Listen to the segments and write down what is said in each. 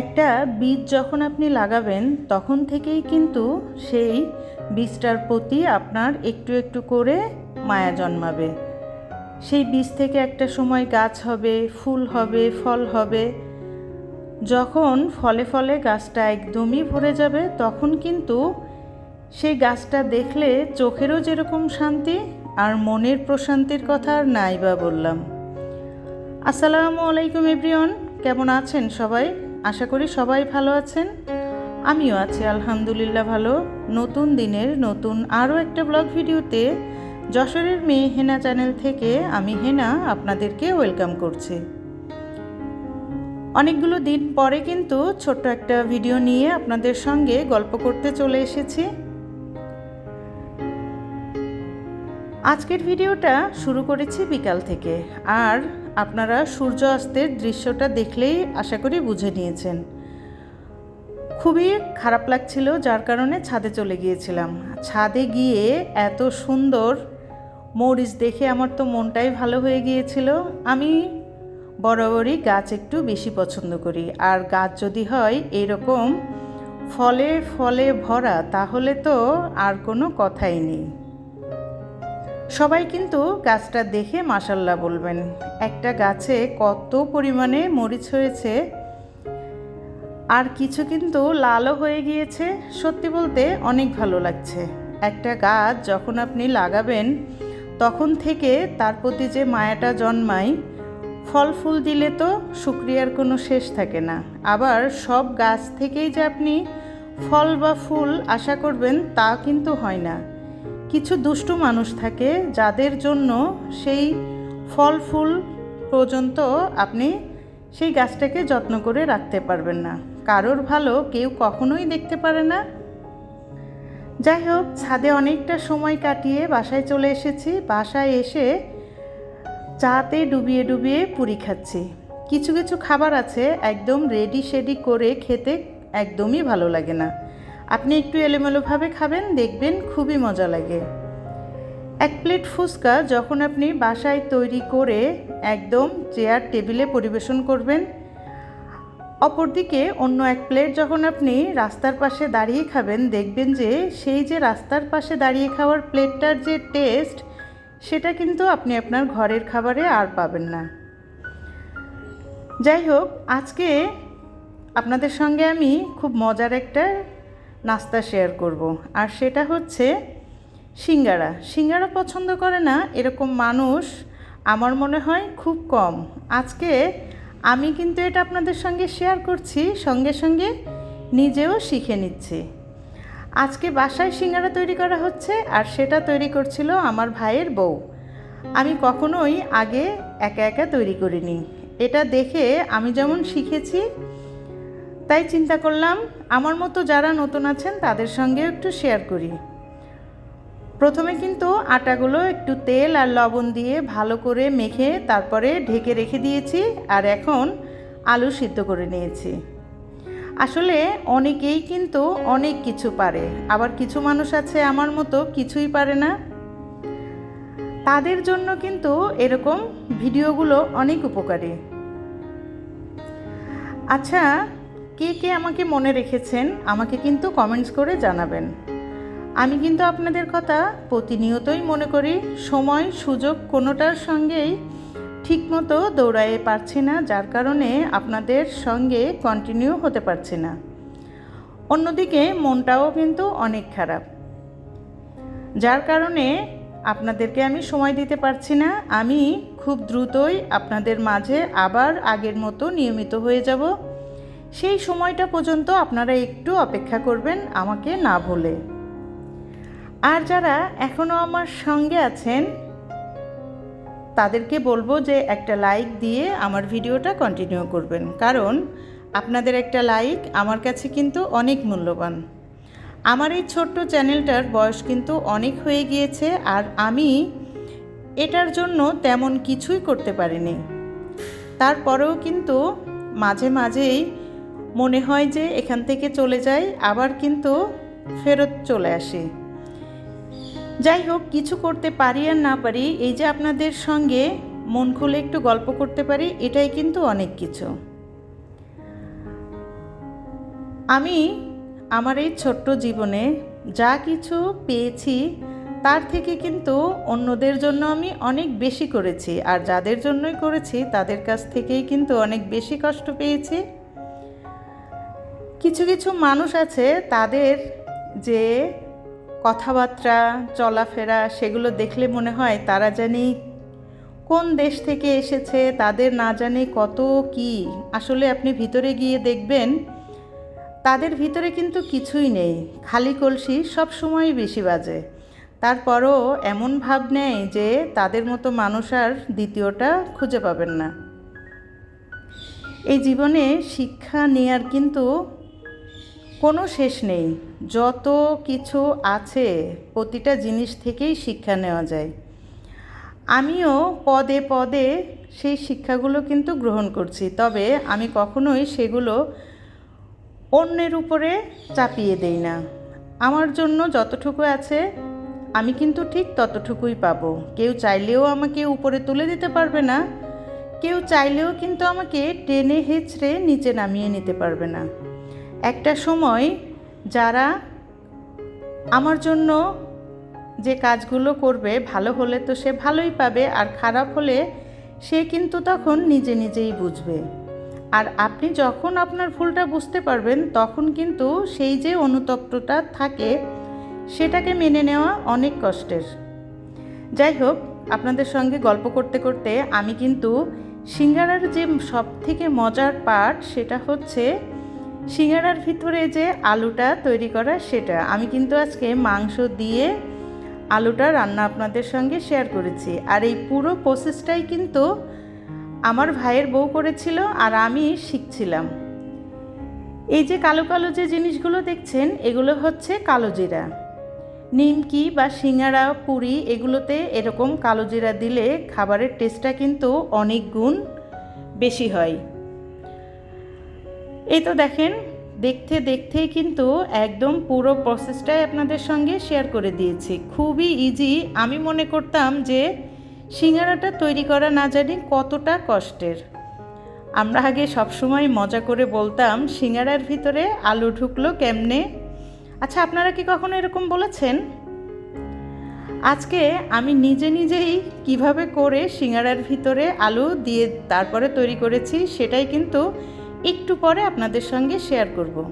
একটা বীজ যখন আপনি লাগাবেন, তখন থেকেই কিন্তু সেই বীজটার প্রতি আপনার একটু একটু করে মায়া জন্মাবে। সেই বীজ থেকে একটা সময় গাছ হবে, ফুল হবে, ফল হবে। যখন ফলে ফলে গাছটা একদমই ভরে যাবে, তখন কিন্তু সেই গাছটা দেখলে চোখেরও যেরকম শান্তি আর মনের প্রশান্তির কথা আর নাই বা বললাম। আসসালামু আলাইকুম এভরিওয়ান, কেমন আছেন সবাই? আশা করি সবাই ভালো আছেন। আমিও আছি, আলহামদুলিল্লাহ ভালো। নতুন দিনের নতুন আরও একটা ব্লগ ভিডিওতে যশোরের মেয়ে হেনা চ্যানেল থেকে আমি হেনা আপনাদেরকে ওয়েলকাম করছি। অনেকগুলো দিন পরে কিন্তু ছোট্ট একটা ভিডিও নিয়ে আপনাদের সঙ্গে গল্প করতে চলে এসেছি। আজকের ভিডিওটা শুরু করেছি বিকাল থেকে, আর আপনারা সূর্য অস্তের দৃশ্যটা দেখলেই আশা করি বুঝে নিয়েছেন। খুবই খারাপ লাগছিল, যার কারণে ছাদে চলে গিয়েছিলাম। ছাদে গিয়ে এত সুন্দর মরিচ দেখে আমার তো মনটাই ভালো হয়ে গিয়েছিল। আমি বরাবরই গাছ একটু বেশি পছন্দ করি। আর গাছ যদি হয় এরকম ফলে ফলে ভরা, তাহলে তো আর কোনো কথাই নেই। সবাই কিন্তু গাছটা দেখে মাসাল্লাহ বলবেন। একটা গাছে কত পরিমাণে মরিচ হয়েছে, আর কিছু কিন্তু লালও হয়ে গিয়েছে। সত্যি বলতে অনেক ভালো লাগছে। একটা গাছ যখন আপনি লাগাবেন, তখন থেকে তার প্রতি যে মায়াটা জন্মায়, ফল ফুল দিলে তো শুক্রিয়ার কোনো শেষ থাকে না। আবার সব গাছ থেকেই যে আপনি ফল বা ফুল আশা করবেন, তা কিন্তু হয় না। কিছু দুষ্টু মানুষ থাকে যাদের জন্য সেই ফল ফুল পর্যন্ত আপনি সেই গাছটাকে যত্ন করে রাখতে পারবেন না। কারোর ভালো কেউ কখনোই দেখতে পারে না। যাই হোক, ছাদে অনেকটা সময় কাটিয়ে বাসায় চলে এসেছি। বাসায় এসে চাতে ডুবিয়ে ডুবিয়ে পুরি খাচ্ছি। কিছু কিছু খাবার আছে একদম রেডি শেডি করে খেতে একদমই ভালো লাগে না। আপনি একটু এলোমেলোভাবে খাবেন, দেখবেন খুবই মজা লাগে। এক প্লেট ফুচকা যখন আপনি বাসায় তৈরি করে একদম চেয়ার টেবিলে পরিবেশন করবেন, অপরদিকে অন্য এক প্লেট যখন আপনি রাস্তার পাশে দাঁড়িয়ে খাবেন, দেখবেন যে সেই যে রাস্তার পাশে দাঁড়িয়ে খাওয়ার প্লেটটার যে টেস্ট, সেটা কিন্তু আপনি আপনার ঘরের খাবারে আর পাবেন না। যাই হোক, আজকে আপনাদের সঙ্গে আমি খুব মজার একটা নাস্তা শেয়ার করব। আর সেটা হচ্ছে সিঙ্গারা। সিঙ্গারা পছন্দ করে না, এরকম মানুষ আমার মনে হয় খুব কম। আজকে আমি কিন্তু এটা আপনাদের সঙ্গে শেয়ার করছি, সঙ্গে সঙ্গে নিজেও শিখে নিচ্ছি। আজকে বাসায় সিঙ্গারা তৈরি করা হচ্ছে আর সেটা তৈরি করছিল আমার ভাইয়ের বউ। আমি কখনোই আগে একা একা তৈরি করিনি। এটা দেখে আমি যেমন শিখেছি তাই চিন্তা করলাম, আমার মতো যারা নতুন আছেন তাদের সঙ্গে একটু শেয়ার করি। প্রথমে কিন্তু আটাগুলো একটু তেল আর লবণ দিয়ে ভালো করে মেখে তারপরে ঢেকে রেখে দিয়েছি আর এখন আলু সিদ্ধ করে নিয়েছি। আসলে অনেকেই কিন্তু অনেক কিছু পারে, আবার কিছু মানুষ আছে আমার মতো কিছুই পারে না। তাদের জন্য কিন্তু এরকম ভিডিওগুলো অনেক উপকারী। আচ্ছা কে কে আমাকে মনে রেখেছেন, আমাকে কিন্তু কমেন্টস করে জানাবেন। আমি কিন্তু আপনাদের কথা প্রতিনিয়তই মনে করি, সময়, সুযোগ কোনোটার সঙ্গেই ঠিকমতো দৌড়াইয়ে পারছি না, যার কারণে আপনাদের সঙ্গে কন্টিনিউ হতে পারছি না। অন্যদিকে মনটাও কিন্তু অনেক খারাপ। যার কারণে আপনাদেরকে আমি সময় দিতে পারছি না, আমি খুব দ্রুতই আপনাদের মাঝে আবার আগের মতো নিয়মিত হয়ে যাব। সেই সময়টা পর্যন্ত আপনারা একটু অপেক্ষা করবেন আমাকে না ভুলে আর যারা এখনও আমার সঙ্গে আছেন, তাদেরকে বলব যে একটা লাইক দিয়ে আমার ভিডিওটা কন্টিনিউ করবেন। কারণ আপনাদের একটা লাইক আমার কাছে কিন্তু অনেক মূল্যবান। আমার এই ছোট্ট চ্যানেলটার বয়স কিন্তু অনেক হয়ে গিয়েছে আর আমি এটার জন্য তেমন কিছুই করতে পারিনি। তারপরেও কিন্তু মাঝে মাঝেই মনে হয় যে এখান থেকে চলে যাই, আবার কিন্তু ফেরত চলে আসি। যাই হোক, কিছু করতে পারি আর না পারি, এই যে আপনাদের সঙ্গে মন খুলে একটু গল্প করতে পারি, এটাই কিন্তু অনেক কিছু। আমি আমার এই ছোট্ট জীবনে যা কিছু পেয়েছি, তার থেকে কিন্তু অন্যদের জন্য আমি অনেক বেশি করেছি, আর যাদের জন্যই করেছি, তাদের কাছ থেকেই কিন্তু অনেক বেশি কষ্ট পেয়েছি। কিছু কিছু মানুষ আছে তাদের যে কথাবার্তা, চলাফেরা সেগুলো দেখলে মনে হয় তারা জানি কোন দেশ থেকে এসেছে, তাদের না জানে কত কি। আসলে আপনি ভিতরে গিয়ে দেখবেন, তাদের ভিতরে কিন্তু কিছুই নেই। খালি কলসি সব সময় বেশি বাজে। তারপরও এমন ভাব নেয় যে তাদের মতো মানুষ আর দ্বিতীয়টা খুঁজে পাবেন না। এই জীবনে শিক্ষা নেয়ার কিন্তু কোনো শেষ নেই। যত কিছু আছে, প্রতিটা জিনিস থেকেই শিক্ষা নেওয়া যায়। আমিও পদে পদে সেই শিক্ষাগুলো কিন্তু গ্রহণ করছি। তবে আমি কখনোই সেগুলো অন্যের উপরে চাপিয়ে দেই না। আমার জন্য যতটুকু আছে, আমি কিন্তু ঠিক ততটুকুই পাবো। কেউ চাইলেও আমাকে উপরে তুলে দিতে পারবে না। কেউ চাইলেও কিন্তু আমাকে টেনে হেঁচড়ে নিচে নামিয়ে নিতে পারবে না। একটা সময় যারা আমার জন্য যে কাজগুলো করবে, ভালো হলে তো সে ভালোই পাবে আর খারাপ হলে সে কিন্তু তখন নিজে নিজেই বুঝবে। আর আপনি যখন আপনার ভুলটা বুঝতে পারবেন, তখন কিন্তু সেই যে অনুতপ্তটা থাকে, সেটাকে মেনে নেওয়া অনেক কষ্টের। যাই হোক, আপনাদের সঙ্গে গল্প করতে করতে আমি কিন্তু সিঙ্গারার যে সব থেকে মজার পার্ট সেটা হচ্ছে সিঙ্গারার ভিতরে যে আলুটা তৈরি করা সেটা। আমি কিন্তু আজকে মাংস দিয়ে আলুটা রান্না আপনাদের সঙ্গে শেয়ার করেছি। আর এই পুরো প্রসেসটাই কিন্তু আমার ভাইয়ের বউ করেছিল আর আমি শিখছিলাম। এই যে কালো কালো যে জিনিসগুলো দেখছেন, এগুলো হচ্ছে কালো জিরা। নিমকি বা সিঙ্গারা, পুরি, এগুলোতে এরকম কালো জিরা দিলে খাবারের টেস্টটা কিন্তু অনেক গুণ বেশি হয়। এই তো দেখেন, দেখতে, দেখতেই কিন্তু একদম পুরো প্রসেসটাই আপনাদের সঙ্গে শেয়ার করে দিয়েছি। খুবই ইজি আমি মনে করতাম যে সিঙ্গারাটা তৈরি করা না জানি কতটা কষ্টের। আমরা আগে সবসময় মজা করে বলতাম, সিঙ্গারার ভিতরে আলু ঢুকলো কেমনে? আচ্ছা আপনারা কি কখনো এরকম বলেছেন? আজকে আমি নিজে নিজেই কীভাবে করে সিঙ্গারার ভিতরে আলু দিয়ে তারপরে তৈরি করেছি, সেটাই কিন্তু একটু পরে আপনাদের সঙ্গে শেয়ার করব।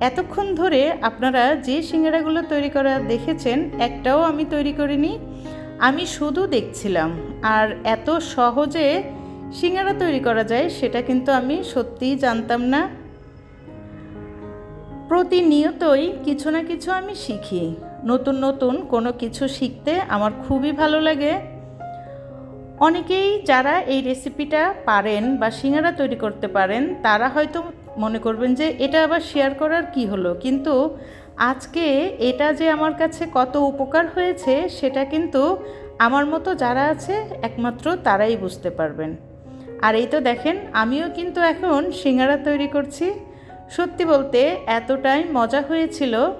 এতক্ষণ ধরে আপনারা যে সিঙ্গারাগুলো তৈরি করা দেখেছেন, একটাও আমি তৈরি করিনি। আমি শুধু দেখছিলাম, আর এত সহজে সিঙ্গারা তৈরি করা যায় সেটা কিন্তু আমি সত্যিই জানতাম না। প্রতিনিয়তই কিছু না কিছু আমি শিখি। নতুন নতুন কোনো কিছু শিখতে আমার খুবই ভালো লাগে। অনেকেই যারা এই রেসিপিটা পারেন বা সিঙ্গারা তৈরি করতে পারেন, তারা হয়তো মনে করবেন যে এটা আবার শেয়ার করার কি হলো? কিন্তু আজকে এটা যে আমার কাছে কত উপকার হয়েছে, সেটা কিন্তু আমার মতো যারা আছে, একমাত্র তারাই বুঝতে পারবেন। আর এই তো দেখেন, আমিও কিন্তু এখন সিঙ্গারা তৈরি করছি। সত্যি বলতে এতটাই মজা হয়েছিল।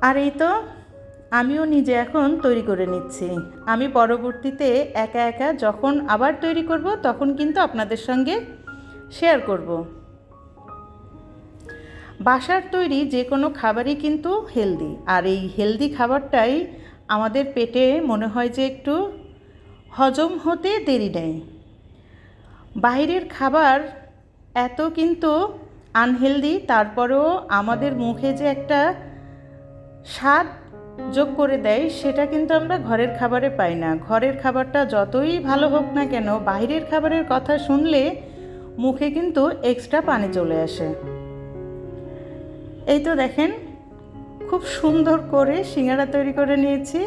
আর এই তো আমিও নিজে এখন তৈরি করে নিচ্ছি। আমি পরবর্তীতে একা একা যখন আবার তৈরি করব, তখন কিন্তু আপনাদের সঙ্গে শেয়ার করব। বাসার তৈরি যে কোনো খাবারই কিন্তু হেলদি আর এই হেলদি খাবারটাই আমাদের পেটে মনে হয় যে একটু হজম হতে দেরি নেয় বাইরের খাবার এত কিন্তু আনহেলদি তারপরেও আমাদের মুখে যে একটা স্বাদ যোগ করে দেয়, সেটা কিন্তু আমরা ঘরের খাবারে পাই না। ঘরের খাবারটা যতই ভালো হোক না কেন, বাইরের খাবারের কথা শুনলে মুখে কিন্তু এক্সট্রা পানি চলে আসে। এই তো দেখেন, খুব সুন্দর করে সিঙ্গারা তৈরি করে নিয়েছি,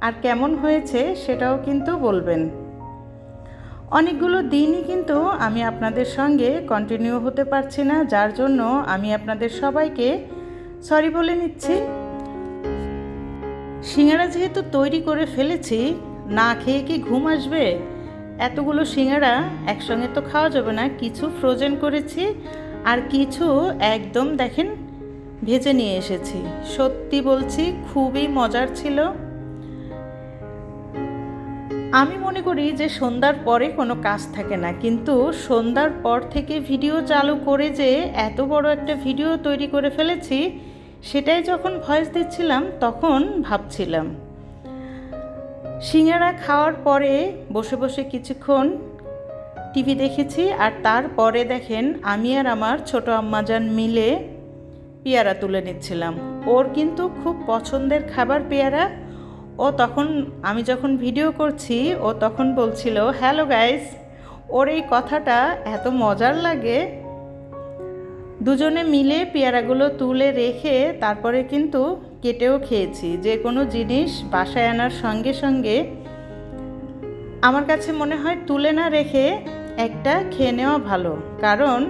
আর কেমন হয়েছে সেটাও কিন্তু বলবেন। অনেকগুলো দিনই কিন্তু আমি আপনাদের সঙ্গে কন্টিনিউ হতে পারছি না, যার জন্য আমি আপনাদের সবাইকে সরি বলে নিচ্ছি। সিঙ্গারা যেহেতু তৈরি করে ফেলেছি, না খেয়ে কি ঘুম আসবে? এতগুলো সিঙ্গারা একসঙ্গে তো খাওয়া যাবে না। কিছু ফ্রোজেন করেছি আর কিছু একদম দেখেন ভেজে নিয়ে এসেছি। সত্যি বলছি, খুবই মজার ছিল। আমি মনে করি যে সন্ধ্যার পরে কোনো কাজ থাকে না। কিন্তু সন্ধ্যার পর থেকে ভিডিও চালু করে যে এত বড় একটা ভিডিও তৈরি করে ফেলেছি সেটাই যখন ভয়েস দিচ্ছিলাম, তখন ভাবছিলাম, সিঙ্গারা খাওয়ার পরে বসে বসে কিছুক্ষণ টিভি দেখেছি আর তারপরে দেখেন আমি আর আমার ছোট আম্মাজান মিলে পেয়ারা তুলে নিচ্ছিলাম। ওর কিন্তু খুব পছন্দের খাবার পেয়ারা। ও তখন, আমি যখন ভিডিও করছি, ও তখন বলছিল, হ্যালো গাইস, ওর এই কথাটা এত মজার লাগে। দুজনে মিলে পেয়ারাগুলো তুলে রেখে তারপরে কিন্তু কেটেও খেয়েছি। যে কোনো জিনিস বাসায় আনার সঙ্গে সঙ্গে আমার কাছে মনে হয় তুলে না রেখে একটা খেয়ে নেওয়া ভালো। কারণ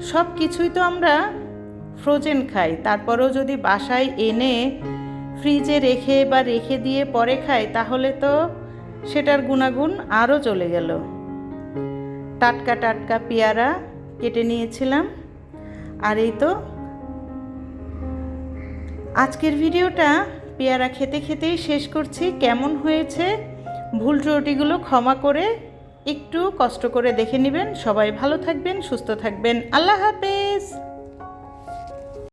সব কিছুই তো আমরা ফ্রোজেন খাই। তারপরেও যদি বাসায় এনে ফ্রিজে রেখে বা রেখে দিয়ে পরে খাই, তাহলে তো সেটার গুণাগুণ আরও চলে গেল। টাটকা টাটকা পেয়ারা কেটে নিয়েছিলাম। আর এই তো আজকের ভিডিওটা পেয়ারা খেতে খেতেই শেষ করছি। কেমন হয়েছে? ভুল ত্রুটিগুলো ক্ষমা করে একটু কষ্ট করে দেখে নেবেন। সবাই ভালো থাকবেন, সুস্থ থাকবেন। আল্লাহ হাফেজ।